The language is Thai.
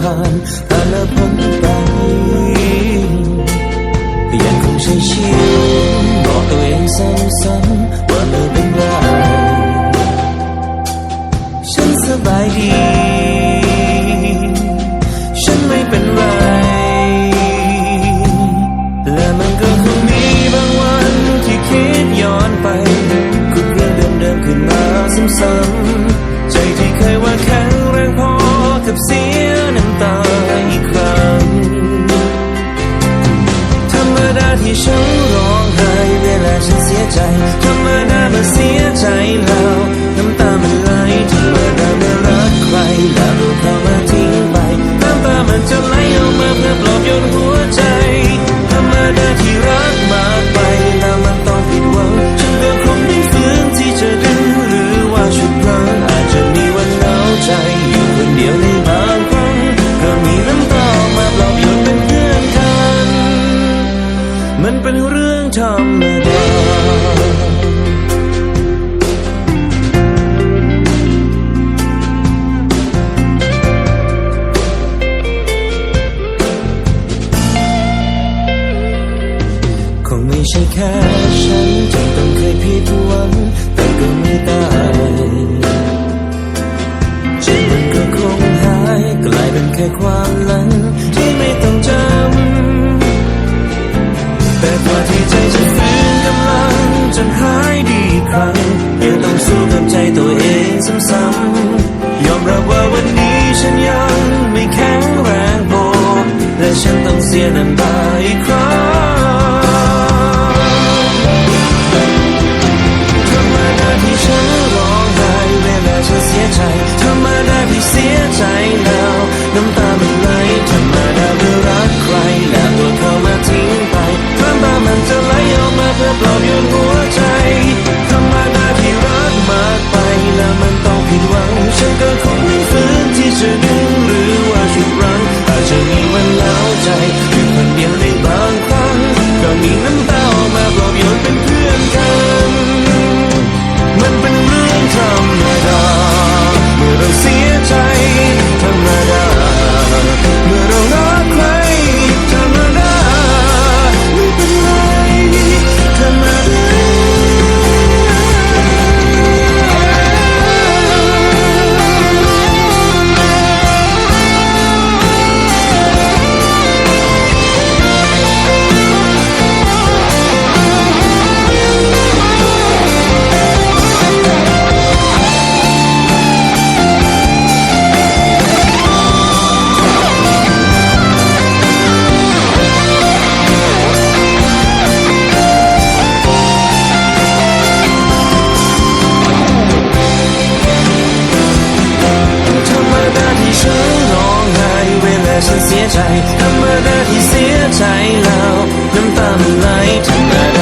ผ่านผ่านและพ้นไปยังคงใช้ชีวิตบอกตัวเองซ้ำๆว่าไม่เป็นไรฉันสบายดี ฉันไม่เป็นไร และมันก็คงมีบางวันที่คิดย้อนไปคุดเรื่องเดิมๆขึ้นมาซ้ำๆใจที่เคยว่าแข็งแรงพอกับเสีย ที่ฉันร้องไห้เวลาฉันเสียใจธรรมดามื่อเสียใจแล้วน้ำตามันไหลธรรมดาเมื่อรักใครแล้วเขามาทิ้งไปน้ำตามันจะไหลออกมาเพื่อปลอบโยนหัวใจธรรมดาที่รักมากไปแล้วมันต้องผิดหวังฉันก็คงไม่ฟื้นที่จะดึงหรือว่าชุดรั้งอาจจะมีวันเหงาใจอยู่คนเดียวในบาง ธรรมดาคงไม่ใช่แค่ฉันที่ต้องเคยผิดหวัง ซ้ำๆยอมรับว่าวันนี้ฉันยังไม่แข็งแรงพอและฉันต้องเสียน้ำตาอีกครั้งธรรมดาที่ฉันร้องไห้เวลาฉันเสียใจธรรมดาที่เสียใจแล้วน้ำตามันไหลธรรมดาเมื่อรักใครแล้วตัวเขามาทิ้งไปน้ำตามันจะไหลออกมาเพื่อปลอบโยนหัว ฉันเสียใจธรรมดาที่เสียใจแล้วน้ำตาไหลธรรมดา